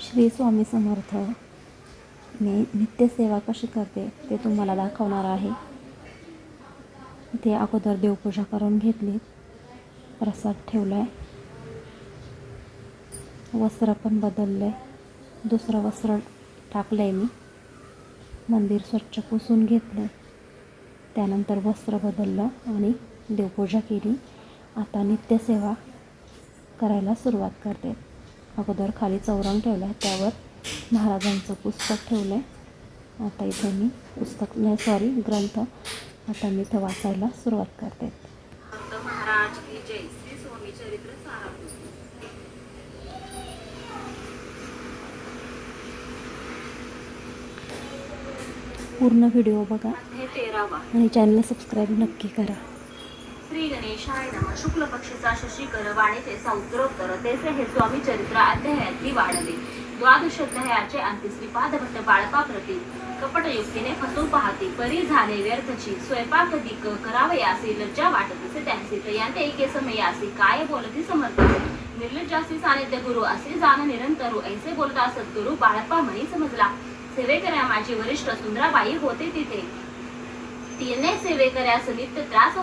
श्री स्वामी समर्थ. मी नित्यसेवा कशी करते ते तुम्हाला दाखवणार आहे. इथे अगोदर देवपूजा करून घेतली. प्रसाद ठेवला आहे वस्त्र पण बदललं आहे दुसरं वस्त्र टाकलं आहे मी. मंदिर स्वच्छ पुसून घेतलं त्यानंतर वस्त्र बदललं आणि देवपूजा केली. आता नित्यसेवा करायला सुरुवात करते. अगोदर खाली चौरंग ठेवलं आहे त्यावर महाराजांचं पुस्तक ठेवलं आहे आता इथे मी पुस्तक नाही सॉरी ग्रंथ आता मी इथं वाचायला सुरुवात करते. भक्त महाराज की जय श्री स्वामी चरित्र सारामृत पूर्ण व्हिडिओ बघा आणि चॅनलला सबस्क्राईब नक्की करा. श्री गणेशाय नम. शुक्ल पक्षीचा शशीकर वाणीचे सौत्रोत्तर. तेचे हे स्वामी चरित्र अध्यायातली वाढले द्वादश अध्यायाचे अंती पादभट्ट बाळपाप्रती बाळपा प्रती कपटयुक्तीने फसवून पाहते. परी झाले व्यर्थची. स्वयंपाक दिक करावयासी लज्जा वाटतसे त्यांचे तयांते एके समयासी काय बोलती समर्थ? निर्लज्जासी सानिध्य गुरु असे जाण निरंतरू ऐसे बोलता सद्गुरु बाळप्पा म्हणी समजला. सेवेकऱ्या माझी वरिष्ठ सुंदराबाई होते तिथे. तिने सेवेकऱ्यास नित्य त्रास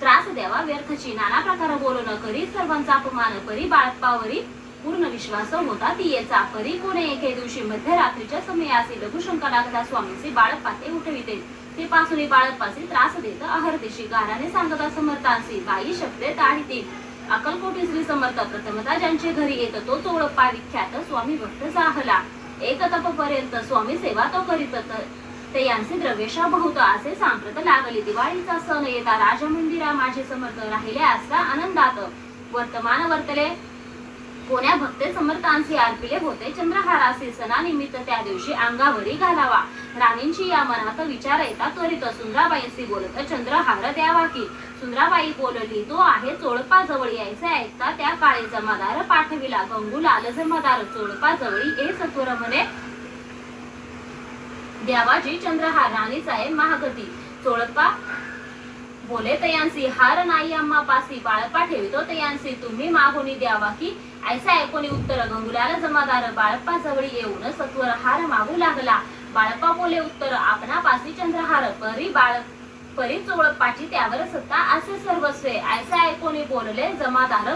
त्रास द्यावा व्यर्थची नाना प्रकार बोलून करी सर्वांचा अपमान करी बाळपावरी पूर्ण विश्वास होता ती येचा परी कोणे एके दिवशी मध्यरात्रीच्या समयासी लघुशंका लागता स्वामीचे बाळपाते उठविते. ते पासून बाळपासी त्रास देत अहर्दिशी गाराने सांगता समर्थांसी बाई शब्दे ताडिती अकलकोटी श्री समर्थ प्रथमता ज्यांचे घरी येत तो चोळप्पा विख्यात स्वामी भक्त साहला. एक तप पर्यंत स्वामी सेवा तो करीत ते यांचे द्रव्यशा बहुत असे सांप्रत लागले. दिवाळीचा सण येता राजमंदिरा माझे समर्थ राहिले असता आनंदात. वर्तमान वर्तले कोण्या भक्ते समर्थांशी अर्पिले होते? चंद्रहारासी सणानिमित्त त्या दिवशी अंगावरी घालावा. राणींची या मनात विचार येता त्वरित. सुंदराबाईंशी बोलत चंद्रहार द्यावा की? सुंदराबाई बोलली तो आहे चोळपा जवळ यायचे ऐकता त्या काळे जमादार पाठविला. गंगूलाल जमादार चोळपा जवळी ए सत्वर म्हणे द्यावाजी चंद्रहार राणी साहेब महागती. चोळपा बोले तयांसी हार नाही अम्मा पासी. बाळपा ठेवितो तयांसी. तुम्ही मागोनी द्यावा की. ऐसा ऐकोनी उत्तर गंगुलाल जमादार. बाळप्पा जवळी येऊन सत्वर हार मागू लागला. बाळप्पा बोले उत्तर आपणा पासी चंद्रहार परी बाळ परी चोळप्पाची त्यावर सत्ता असे सर्वस्वे. ऐसा ऐकोनी बोलले जमादार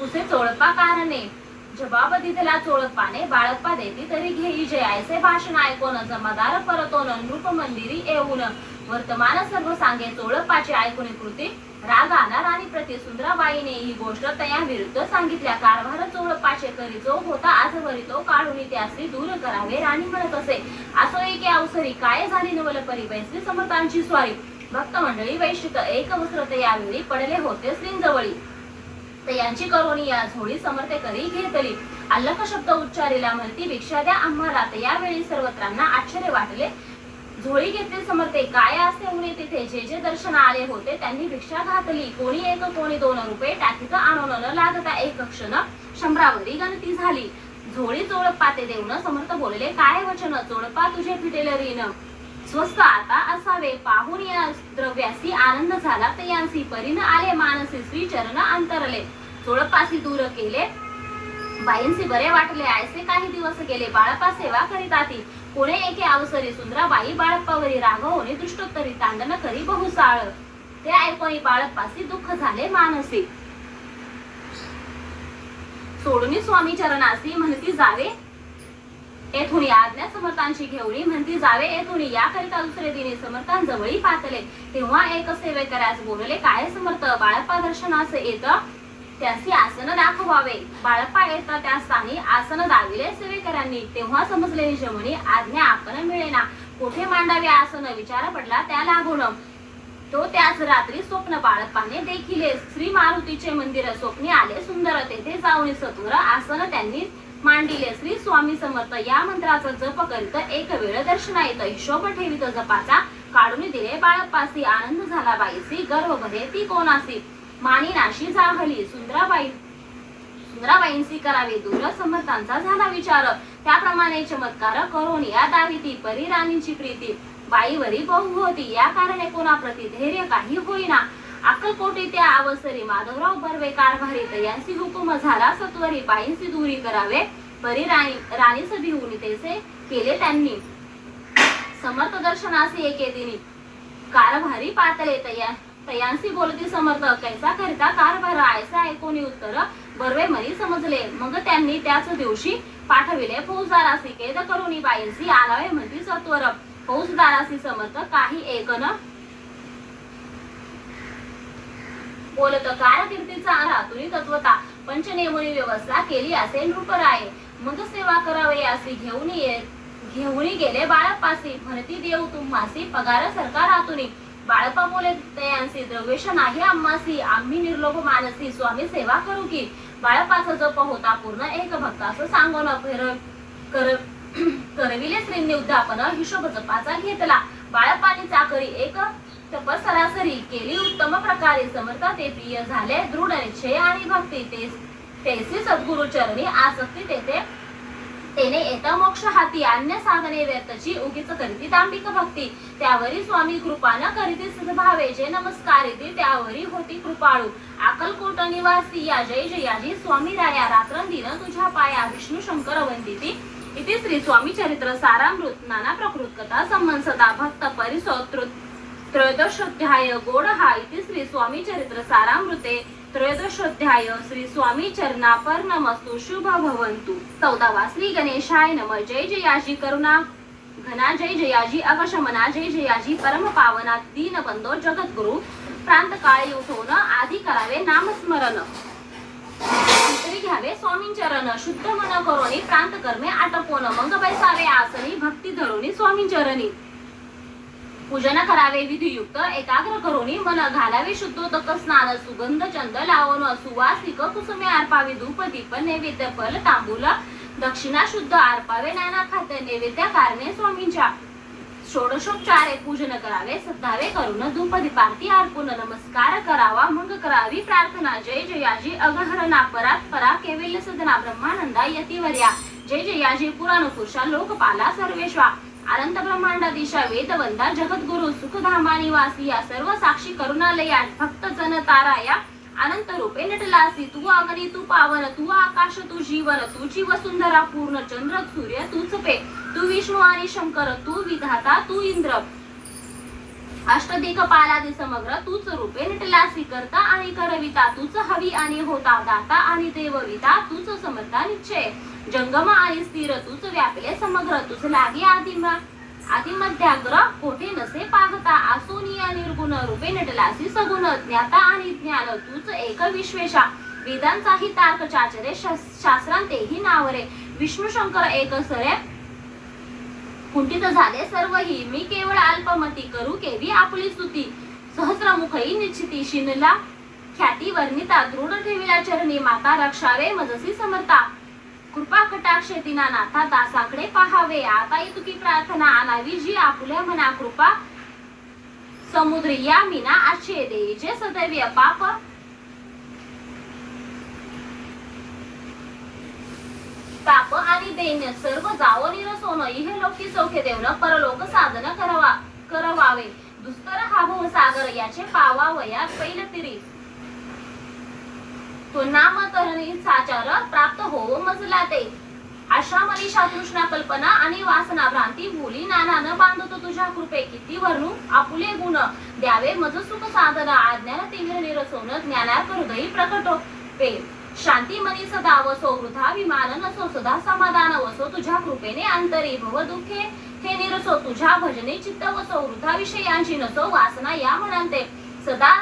कुसे चोळपा कारणे. जबाब चोळत पाने बाळप्पा देती तरी घेई जय. ऐसे भाषण ऐकून जमादार परतोन नृप मंदिरी येऊन वर्तमान सर्व सांगे चोळप्पाची ऐकून कृती. राग आला राणी प्रति सुंदराबाईने ही गोष्ट तया विरुद्ध सांगितल्या. कारभार चोळप्पाचे करी जो होता आजवरी तो काढून त्यासी दूर करावे राणी म्हणत असे. असो एके अवसरी काय झाली नवल परी समर्थांची स्वारी. भक्त मंडळी वैश्विक एक वस्त्र यावेळी पडले होते श्रींजवळी तर यांची करोनी या झोळी समर्थ करी घेतली. अल्लख शब्द उच्चारिला म्हणती भिक्षा द्या आम्हाला. तर यावेळी सर्वत्रांना आश्चर्य वाटले. झोळी घेतली समर्थे काय असते उणे तिथे जे जे दर्शन आले होते त्यांनी भिक्षा घातली. कोणी एक कोणी दोन रुपये टाकीत आणून न लागता एक क्षण शंभरावरी गणती झाली. झोळी चोळप्पा ते देऊन समर्थ बोलले काय वचन? चोळपा तुझे फिटेल रीन. स्वस्त आता असावे. पाहून या द्रव्यासी आनंद झाला. तर यांसी परीन आले मानसी श्री चरण अंतरले. चोळपासी दूर केले. बाईंसी बरे वाटले. आयसे काही दिवस गेले. बाळपा सेवा करीत आती पुणे एके अवसरी सुंदराबाई बाळप्पावरी राघवने दृष्टोत्तरी तांडण करी बहुसाळ. ते ऐकून बाळप्पासी दुःख झाले मानसी. सोडून स्वामी चरणासी म्हणती जावे. येथून आज्ञा समर्थांची घेऊन म्हणती जावे. येथून याकरिता दुसरे दिने दिनी समर्थांजवळी पातले तेव्हा एक सेवे सेवेकऱ्यास बोलले काय समर्थ? बाळप्पा दर्शनास येत? त्यासी आसन दाखवावे. बाळप्पा येता त्या स्थानी आसन दाविले सेवेकरांनी तेव्हा समजले निजमणी आज्ञा आपण मिळेना. कोठे मांडावे आसन? विचार पडला त्या लागून. तो त्याच रात्री स्वप्न बाळप्पाने देखिले. श्री मारुतीचे मंदिर स्वप्नी आले सुंदर. तेथे जाऊन सतुर आसन त्यांनी मांडिले श्री स्वामी समर्थ. या मंत्राचा जप करीत एक वेळ दर्शना येत हिशोब ठेवित जपाचा. काढून दिले बाळप्पासी. आनंद झाला बाईसी. गर्व भरे ती कोणासी? मानी नाशी जाहली. सुंदराबाई सुंदराबाईंसी करावे. दूर समर्थांचा झाला विचार. त्याप्रमाणे चमत्कार करून या दाविती परी राणीची प्रीती. बाईवरी बहु होती. या कारणे कोणा प्रति धैर्य काही होईना. अक्कलकोटी त्या अवसरी माधवराव बर्वे कारभारी यांची हुकुम झाला. सत्वरी बाईंची दुरी करावे. परी राणी राणी सभी तेसे केले त्यांनी. समर्थ दर्शनासी एके दिनी कारभारी पातळे तया तयांसी बोलती समर्थ कैसा करिता कारभार? आयसा ऐकोनी उत्तर बर्वे मरी समजले. मग त्यांनी त्याच दिवशी पाठविले फौजदारासी केद करुणी बाईंसी आलावे म्हणती सत्वर. फौजदारासी समर्थ काही एकन बोलत कारकिर्दीचा रातुरी तत्वता पंचनेमुनी व्यवस्था केली असे नृपराय मग सेवा करावे असे घेऊन ये घेऊन गेले बाळपासी. भरती देव तुम्हासी पगार सरकार हातुनी बाळपा बोले तयांसी द्रवेश नाही आम्हासी आम्ही निर्लोभ मानसी स्वामी सेवा करू की. बाळपाचा जप होता पूर्ण एक भक्त असं सांगून फिर कर करविले श्रींनी उद्यापन हिशोब जपाचा घेतला. बाळपानी चाकरी एक तप सरासरी केली उत्तम प्रकारे समर्थ ते प्रिय झाले. दृढ निश्चय आणि भक्ती ते तेसी सद्गुरु चरणी आसक्ती तेथे तेने येता मोक्ष हाती अन्य साधने व्यर्थची उगीच करीती दांभिक भक्ती. त्यावरी स्वामी कृपा न करीती सद्भावे. जे नमस्कारिती त्यावरी होती कृपाळू. अकलकोट निवासी या जय जयाजी. स्वामी राया रात्रंदिन तुझ्या पाया विष्णू शंकर वंदिती. इथे श्री स्वामी चरित्र सारामृत नाना प्रकृत कथा संबंध सदा भक्त परिसोत्रुत त्रयोदशोध्याय गोड हा इति श्री स्वामी चरित्र सारामृते. त्रयोदशोध्याय श्री स्वामी चरणापर नमस्तु शुभ भवंतु चौदावा श्री गणेशाय नम. जय जयाजी करुणा. घना जय जयाजी अवशमना जय जयाजी परम पावना. दीन बंधो जगद्गुरु. प्रांत काळी उठवून आधी करावे नामस्मरण घ्यावे स्वामी चरण. शुद्ध मन करोनी प्रांत कर्मे आटपोन. मग बैसावे आसनी. भक्ती धरोनी स्वामी चरणी. पूजन करावे विधियुक्त एकाग्र करून मन घालावे शुद्धोदक स्नान सुगंध चंद लावून सुवासिक कुसुमे अर्पावे धूप दीप नैवेद्य फल तांबूल दक्षिणा शुद्ध अर्पावे नाना खाते नैवेद्य कारणे स्वामींच्या. षोडशोपचारे पूजन करावे सद्धावे करून धूप दीपारती अर्पून नमस्कार करावा मग करावी प्रार्थना. जय जयाजी अगहरणा परात परा केविल्य सदना ब्रह्मानंदा यतिवर्या. जय जयाजी पुराण पुरुषा लोकपाला सर्वेश्वा. अनंत ब्रह्मांडाधीशा वेदवंता जगद्गुरु सुखधामा निवासी या सर्व साक्षी करुणालया भक्त जन ताराया अनंत रूपे नटलासी. तू अग्नी तू पावन तू आकाश तू जीवन तुझी वसुंधरा पूर्ण चंद्र सूर्य तूच पे. तू विष्णू आणि शंकर तू विधाता तू इंद्र. अष्टदिक्पालादी समग्र तूच रूपे नटलासी करता आणि करविता. तूच हवी आणि होता दाता आणि देवविता तूच समर्था निश्चय. जंगम आणि स्थिर तूच व्यापले समग्र तुझ लागे आदिमा. आदिमध्याग्र कोठे नसे पाहता आसोनिया निर्गुण रूपे नटलासी सगुण ज्ञाता आणि ज्ञान तूच एक विश्वेशा. वेदांचाही तार्क चाचरे शास- शास्त्रांतेही नावरे. विष्णू शंकर एक सरे. कुंठित झाले सर्वही मी केवळ अल्पमती करू केवी आपली स्तुती. सहस्रमुखही निश्चिती शिनला ख्याती वर्णिता दृढ ठेविला चरणी माता रक्षावे मजसी समर्था. कृपा कटाक्ष तिना नाथा दासाकडे पाहावे. आता तुकी प्रार्थना आणावी जी आपुल्या म्हणा कृपा. समुद्री या मीना आच्छे दे जे सदैव पाप ताप आणि दैन्य सर्व जावो निरसोन इहे लोकी सौख्य देवन परलोक साधन करवा करवावे. दुस्तर हा भव सागर याचे पावावया पैल तिरी. तो नाम साचार प्राप्त होवो मजला ते आशा मनीषा तृष्णा कल्पना आणि वासना भ्रांती भूली नाना न बांधतो तुझ्या कृपे. किती वर्णू आपुले गुण. द्यावे मज सुख साधन. आज्ञान तिमिर निरसोन ज्ञानात हृदयी प्रकट पे शांती मनी सदा वसो वृथा विमान नसो सदा समाधान वसो. तुझ्या कृपेने अंतरी भव दुःखे हे निरसो. तुझ्या भजने चित्त वसो वृथा विषयांची नसो वासना या म्हणते सदा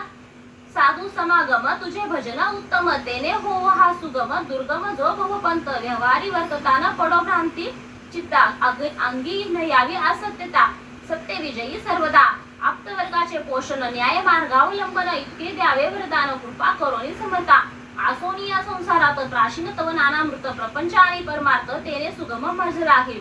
साधू समागम तुझे भजन उत्तम तेने हो हा सुगम दुर्गम जो भवपंत व्यवहारी वर्तताना पडो भ्रांती चित्ता अंगी न यावी असत्यता सत्य विजयी सर्वदा. आप्तवर्गाचे पोषण न्याय मार्गावलंबन इतके द्यावे वरदान कृपा करोनी समर्था आसोनी या संसारात प्राचीन तव नानामृत प्रपंच आणि परमार्थ तेने सुगम मज राहील.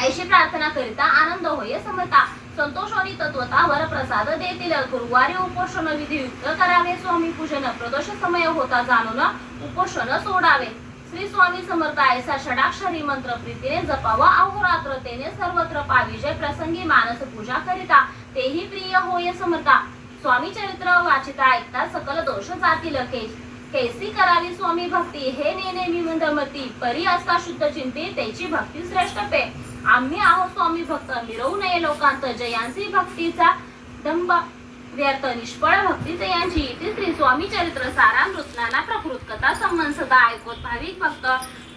ऐशी प्रार्थना करिता आनंद होय समता. संतोष आणि तत्वता प्रसाद देतील गुरुवारी उपोषण विधियुक्त करावे. स्वामी पूजन प्रदोष समय होता जाणून उपोषण सोडावे. श्री स्वामी समर्थ ऐसा षडाक्षरी मंत्र प्रीतीने जपावा. अहोरात्र तेने सर्वत्र पाविजय प्रसंगी मानस पूजा करिता. तेही प्रिय होय समर्था. स्वामी चरित्र वाचिता ऐकता सकल दोष जातील के कैसी करावी स्वामी भक्ती? हे नेने मी मंदमती. परी असता शुद्ध चिंते त्याची भक्ती श्रेष्ठ पे आम्ही आहोत स्वामी भक्त. मिरवू नये लोकांत जयांसी भक्तीचा दंब व्यर्थ निष्फळ भक्ती जयांची इथे श्री स्वामी चरित्र सारा नाना प्रकृत कथा संबंध सदा ऐकत भाविक भक्त.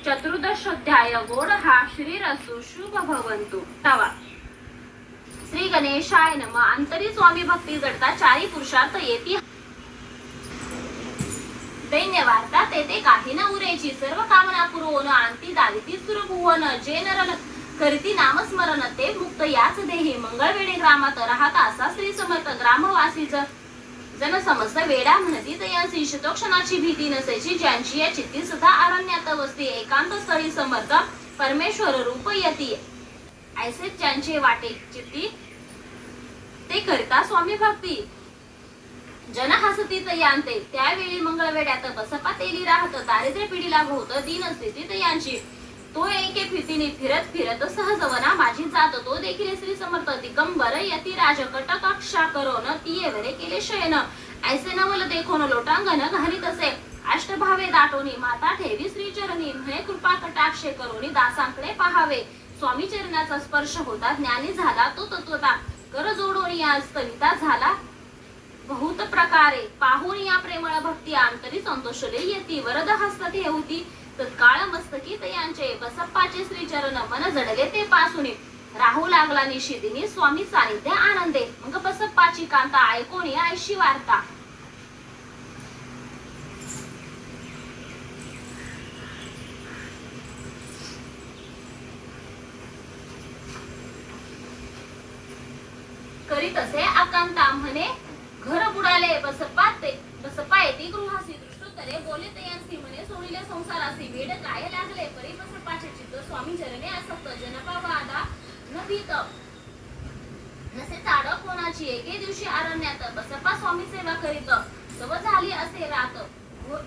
चतुर्दशोध्याय गोड हा श्री रसू शुभ भवंतु. तवा. श्री गणेशाय नम. अंतरी स्वामी भक्ती जडता चारी पुरुषार्थ येती. सैन्य वार्ता तेथे काही न उरेची सर्व कामना पुरवून आणती दाविती सुरभुवन जे नरल करीती नामस्मरण ते मुक्त याच देही मंगळवेढे ग्रामात राहता असा श्री समर्थ ग्रामवासीच. जन समस्त वेडा म्हणती तयांसी शतोक्षणाची भीती नसेची ज्यांची या चित्ती सुद्धा अरण्यात वसती एकांत स्थळी समर्थ परमेश्वर रूप यती. ऐसे ज्यांचे वाटे चित्ती ते करता स्वामी भक्ती. जन हसती यांते त्यावेळी मंगळवेड्यात बसपा तेली राहत दारिद्र्य पिढीला भोवत दीन स्थितीत यांची तो एके फितीने फिरत फिरत सहजवना माझी जात तो देखील श्री समर्थ दिगंबर यती राज कटक अक्षा करोन तिये वरे केले शयन. ऐसे नवल देखोन लोटांगण घालीत असे. अष्टभावे दाटोनी माता ठेवी श्री चरणी. म्हणे कृपा कटाक्षे करोनी दासांकडे पाहावे. स्वामी चरणाचा स्पर्श होता ज्ञानी झाला तो तत्वता. कर जोडोनी आज कविता झाला. बहुत प्रकारे पाहून या प्रेमळ भक्ती आंतरी संतोषले येती. वरद हस्त होती तत्काळ मस्तकी यांचे बसप्पाचे श्रीचरण मन जडले ते पासून. राहू लागला निशिदिनी स्वामी सानिध्य आनंदे. मग बसप्पाची कांता ऐकून ऐशी वार्ता करीत असे आकांता म्हणे घर बुडाले बसप्पा ते बसप्पा येते गृहासी दृष्टोत्तरे बोले तयांसी म्हणे सोडिले संसारासी वेड काय लागले परी बसप्पाचे चित्त स्वामी चरणे आसक्त जनपा वादा न भीत नसे चाड कोणाची एके दिवशी बसप्पा स्वामी सेवा करीत. सव झाली असे रात. घोर-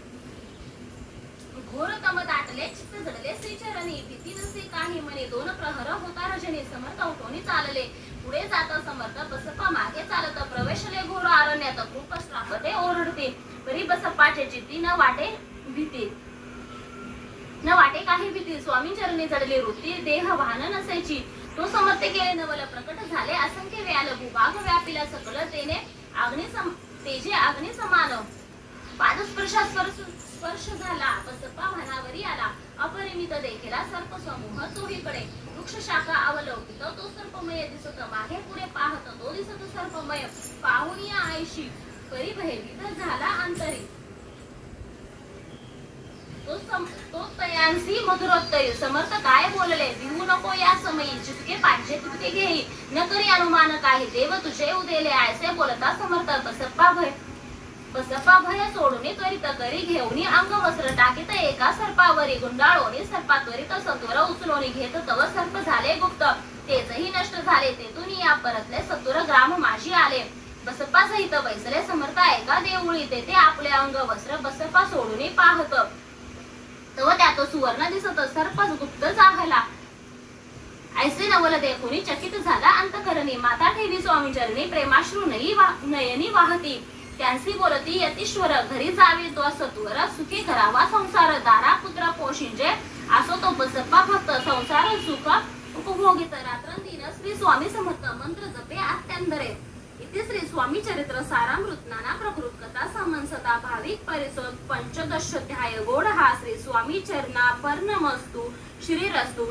तम दाटले चित्त जडले श्रीचरणी भीती नसे काही म्हणे दोन प्रहर होता रजनी. समर्थ चालले. पुढे समर्थ बसप्पा मागे चालत. प्रवेशले घोर अरण्यात. खूप श्रापते ओरडते. परी बसप्पाचे चित्ती न वाटे भीती. न वाटे काही भीती. स्वामी चरणी जडली वृत्ती. देह वाहन नसायची. तो समर्थ केले नवल प्रकट झाले. असंख्य व्याल भूभाग व्यापिला सकल तेने अग्नी सम तेजे अग्नी समान. पादस्पर्शा स्पर्श स्पर्श झाला. बसप्पा मनावरी आला. अपरिमित देखीला सर्प समूह चोहीकडे वृक्ष शाखा अवलौकित तो सर्पमय दिसत. मागे पुढे पाहत. तो दिसत सर्पमय. पाहून आयशी परी भयभीत झाला अंतरी. मधुरोत्तरी समर्थ काय बोलले? भिवू नको या समयी. जितके पाहिजे तितके घेई न करी अनुमान काही देव तुझे उदेले आयसे बोलता समर्थ. बसप्पा भय. बसप्पा भय सोडून त्वरित करी घेऊन अंग वस्त्र टाकीत एका सर्पावरी गुंडाळोनी सर्पा त्वरित सत्वर उचलोनी घेत तव सर्प झाले गुप्त. तेचही नष्ट झाले. तेथून या परतले सत्वर ग्राम माझी आले. बसप्पा सहित बैसले समर्थ. एका देऊळी तेथे आपले अंग वस्त्र बसप्पा सोडून पाहत. तव त्यात सुवर्ण दिसत सर्पच गुप्त जाहला ऐसे नवल देखुनी चकित झाला अंतकरणी. माता ठेवी स्वामी चरणी प्रेमाश्रू नयी वा- नयनी वाहती. त्यांसी बोलती यतीश्वर घरी जावे तो सत्वर सुखी करावा संसार. दारा पुत्र पोशिंजे असो तो बसप्पा भक्त. संसार सुख उपभोगित. रात्रंदिन श्री स्वामी समर्थ मंत्र जपे आत्यांदरे. इथे श्री स्वामी चरित्र सारामृत नाना प्रकृत कथा समन्सता भाविक परिसोद पंचदशोध्याय गोड हा श्री स्वामी चरणा पर्णमस्तु श्रीरस्तु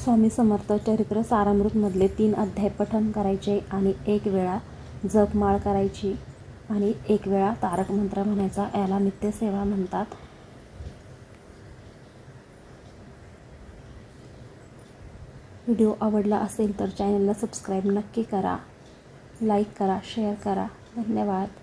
स्वामी समर्थ चरित्र सारामृतमधले तीन अध्याय पठन करायचे आणि एक वेळा जपमाळ करायची आणि एक वेळा तारक मंत्र म्हणायचा. याला नित्यसेवा म्हणतात. व्हिडिओ आवडला असेल तर चॅनलला सबस्क्राईब नक्की करा. लाईक करा शेअर करा. धन्यवाद.